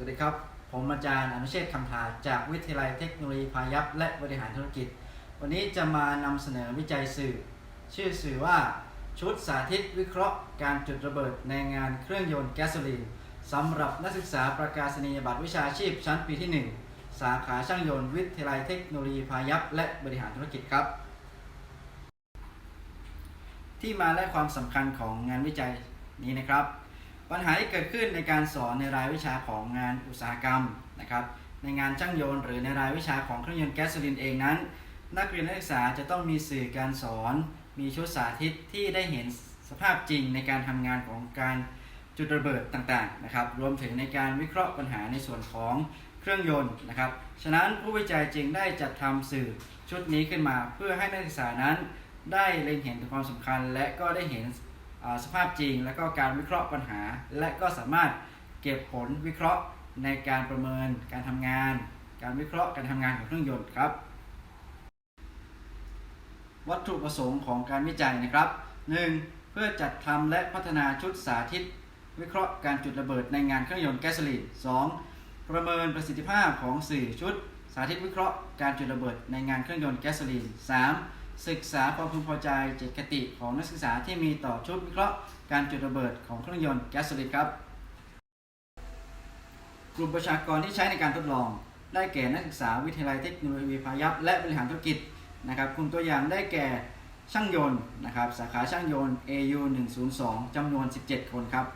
วัสดีครับ ผมอาจารย์อนุเชษฐ์คำทาจากวิทยาลัยเทคโนโลยีพายัพและบริหารธุรกิจ วันนี้จะมานำเสนอวิจัยสื่อ ชื่อสื่อว่าชุดสาธิตวิเคราะห์การจุดระเบิดในงานเครื่องยนต์แก๊สโซลีนสำหรับนักศึกษาประกาศนียบัตรวิชาชีพชั้นปีที่ 1 สาขาช่างยนต์วิทยาลัยเทคโนโลยีพายัพและบริหารธุรกิจครับ ที่มาและความสำคัญของงานวิจัยนี้นะครับ ปัญหาที่เกิดขึ้นในการสอนในรายวิชาของงานอุตสาหกรรมนะครับ ในงานช่างยนหรือในรายวิชาของเครื่องยนต์แก๊สโซลินเองนั้น นักเรียนนักศึกษาจะต้องมีสื่อการสอน มีชุดสาธิตที่ได้เห็นสภาพจริงในการทำงานของการจุดระเบิดต่างๆนะครับ รวมถึงในการวิเคราะห์ปัญหาในส่วนของเครื่องยนต์นะครับ ฉะนั้นผู้วิจัยจึงได้จัดทำสื่อชุดนี้ขึ้นมา เพื่อให้นักศึกษานั้นได้เล็งเห็นถึงความสำคัญ และก็ได้เห็น สภาพจริง และก็การวิเคราะห์ปัญหา และก็สามารถเก็บผลวิเคราะห์ในการประเมินการทำงาน การวิเคราะห์การทำงานของเครื่องยนต์ครับ วัตถุประสงค์ของการวิจัยนะครับ 1. เพื่อจัดทำและพัฒนาชุดสาธิต วิเคราะห์การจุดระเบิดในงานเครื่องยนต์แก๊สโซลีน 2. ประเมินประสิทธิภาพของสื่อชุด สาธิตวิเคราะห์การจุดระเบิดในงานเครื่องยนต์แก๊สโซลีน 3. ศึกษาความพึงพอใจเจตคติของนักศึกษาที่มีต่อชุดวิเคราะห์การจุดระเบิดของเครื่องยนต์แก๊สโซลีนครับกลุ่มประชากรที่ใช้ในการทดลอง ได้แก่นักศึกษาวิทยาลัยเทคโนโลยีพายัพและบริหารธุรกิจนะครับกลุ่มตัวอย่างได้แก่ช่างยนต์นะครับสาขาช่างยนต์ AU 102จำนวน 17 คนครับ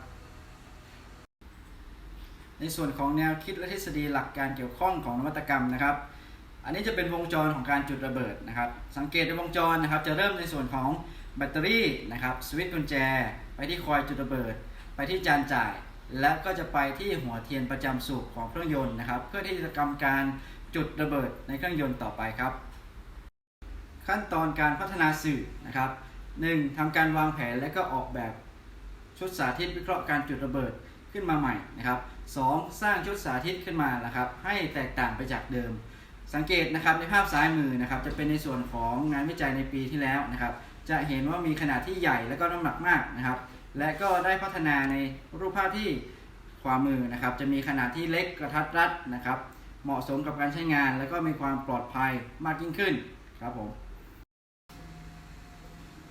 ในส่วนของแนวคิดและทฤษฎีหลักการเกี่ยวข้องของนวัตกรรมนะครับ อันนี้จะเป็นวงจรของการจุดระเบิดนะครับ สังเกตในวงจรนะครับ จะเริ่มในส่วนของแบตเตอรี่นะครับสวิตช์กุญแจ ไปที่คอยจุดระเบิด ไปที่จานจ่าย และก็จะไปที่หัวเทียนประจำสูบของเครื่องยนต์นะครับ เพื่อที่จะทำการจุดระเบิดในเครื่องยนต์ต่อไปครับ ขั้นตอนการพัฒนาสื่อนะครับ 1. ทำการวางแผนและก็ออกแบบชุดสาธิตวิเคราะห์การจุดระเบิดขึ้นมาใหม่นะครับ 2. สร้างชุดสาธิตขึ้นมานะครับ ให้แตกต่างไปจากเดิม สังเกตนะครับในภาพซ้ายมือนะครับจะเป็นในส่วนของงานวิจัยในปีที่แล้วนะครับ จะเห็นว่ามีขนาดที่ใหญ่และก็น้ำหนักมากนะครับ และก็ได้พัฒนาในรูปภาพที่ขวามือนะครับ จะมีขนาดที่เล็กกระทัดรัดนะครับ เหมาะสมกับการใช้งาน และก็มีความปลอดภัยมากยิ่งขึ้นครับผม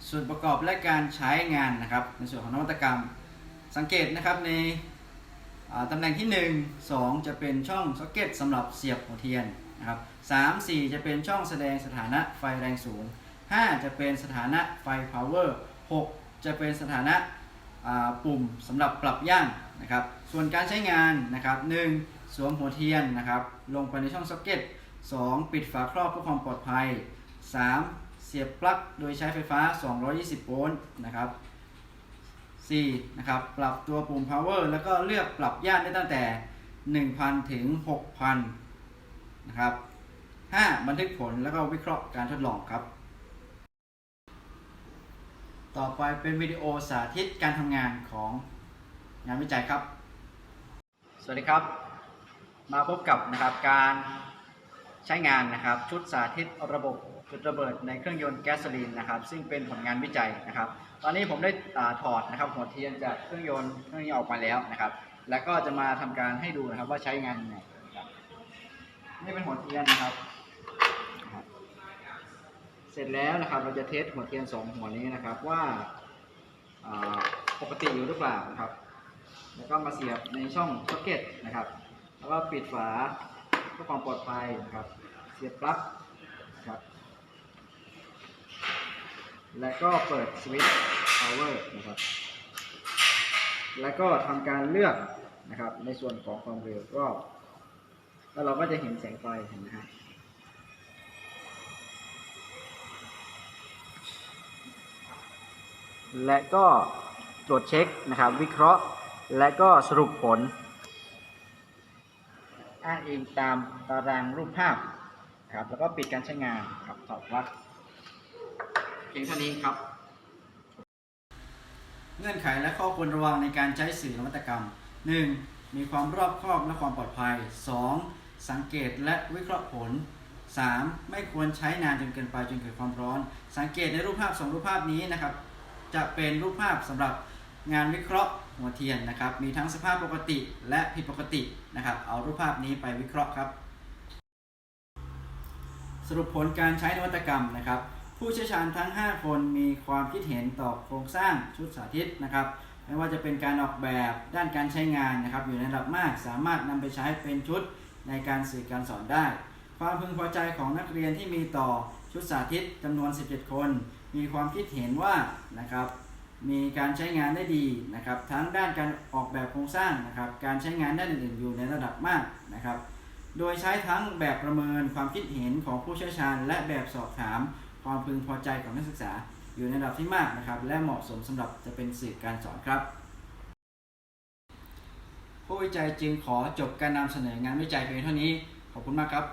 ส่วนประกอบและการใช้งานนะครับ ในส่วนของนวัตกรรม สังเกตนะครับใน ตำแหน่งที่ 1 2 จะเป็นช่องซ็อกเก็ตสำหรับเสียบหัวเทียนนะครับ3 4 จะเป็นช่องแสดงสถานะไฟแรงสูง 5 จะเป็นสถานะไฟ power 6จะเป็นสถานะปุ่มสำหรับปรับย่างนะครับ ส่วนการใช้งานนะครับ 1. สวมหัวเทียนนะครับ ลงไปในช่องซ็อกเก็ต 2. ปิดฝาครอบเพื่อความปลอดภัย 3. เสียบปลั๊กโดยใช้ไฟฟ้า 220 โวลต์นะครับ นะครับ ปรับตัวปุ่ม power แล้วก็เลือกปรับย่านได้ตั้งแต่ 1,000 ถึง 6,000 นะครับ 5. บันทึกผลแล้วก็วิเคราะห์การทดลองครับ ต่อไปเป็นวิดีโอสาธิตการทำงานของงานวิจัยครับ สวัสดีครับ มาพบกับนะครับการใช้งานนะครับชุดสาธิตระบบ จุดระเบิดในเครื่องยนต์แก๊สโซลีนนะครับ ซึ่งเป็นผลงานวิจัยนะครับ ตอนนี้ผมได้อถอดนะครับหัวเทียนจากเครื่องยนต์เครื่องนี้ออกมาแล้วนะครับ แล้วก็จะมาทำการให้ดูนะครับว่าใช้งานยังไงนะครับนี่เป็นหัวเทียนนะครับ เสร็จแล้วนะครับเราจะเทสหัวเทียนสองหัวนี้นะครับว่าปกติอยู่หรือเปล่านะครับ แล้วก็มาเสียบในช่องซ็อกเก็ตนะครับ แล้วก็ปิดฝาเพื่อความปลอดภัยนะครับ เสียบปลั๊กนะครับ และก็เปิดสวิตช์ power นะครับ แล้วก็ทำการเลือกนะครับ ในส่วนของความเร็วรอบแล้วเราก็จะเห็นแสงไฟเห็นไหมฮะและก็ตรวจเช็คนะครับ วิเคราะห์และก็สรุปผล อ้างอิงตามตารางรูปภาพครับแล้วก็ปิดการใช้งานครับถอดปลั๊ก เพียงเท่านี้ครับ เงื่อนไขและข้อควรระวังในการใช้สื่อนวัตกรรม 1. มีความรอบคอบและความปลอดภัย 2. สังเกตและวิเคราะห์ผล 3. ไม่ควรใช้นานจนเกินไปจนเกิดความร้อน สังเกตในรูปภาพสองรูปภาพนี้นะครับ จะเป็นรูปภาพสำหรับงานวิเคราะห์หัวเทียนนะครับ มีทั้งสภาพปกติและผิดปกตินะครับ เอารูปภาพนี้ไปวิเคราะห์ครับ สรุปผลการใช้นวัตกรรมนะครับ ผู้เชี่ยวชาญทั้ง 5 คนมีความคิดเห็นต่อโครงสร้างชุดสาธิตนะครับ ไม่ว่าจะเป็นการออกแบบด้านการใช้งานนะครับ อยู่ในระดับมากสามารถนำไปใช้เป็นชุดในการสื่อการสอนได้ ความพึงพอใจของนักเรียนที่มีต่อชุดสาธิตจำนวน 17 คน มีความคิดเห็นว่านะครับมีการใช้งานได้ดีนะครับ ทั้งด้านการออกแบบโครงสร้างนะครับ การใช้งานด้านอื่นๆอยู่ในระดับมากนะครับ โดยใช้ทั้งแบบประเมินความคิดเห็นของผู้เชี่ยวชาญ และแบบสอบถาม ความพึงพอใจของนักศึกษาอยู่ในระดับที่มากนะครับ และเหมาะสมสำหรับจะเป็นสื่อการสอนครับ ผู้วิจัยจึงขอจบการนำเสนองานวิจัยเพียงเท่านี้ ขอบคุณมากครับ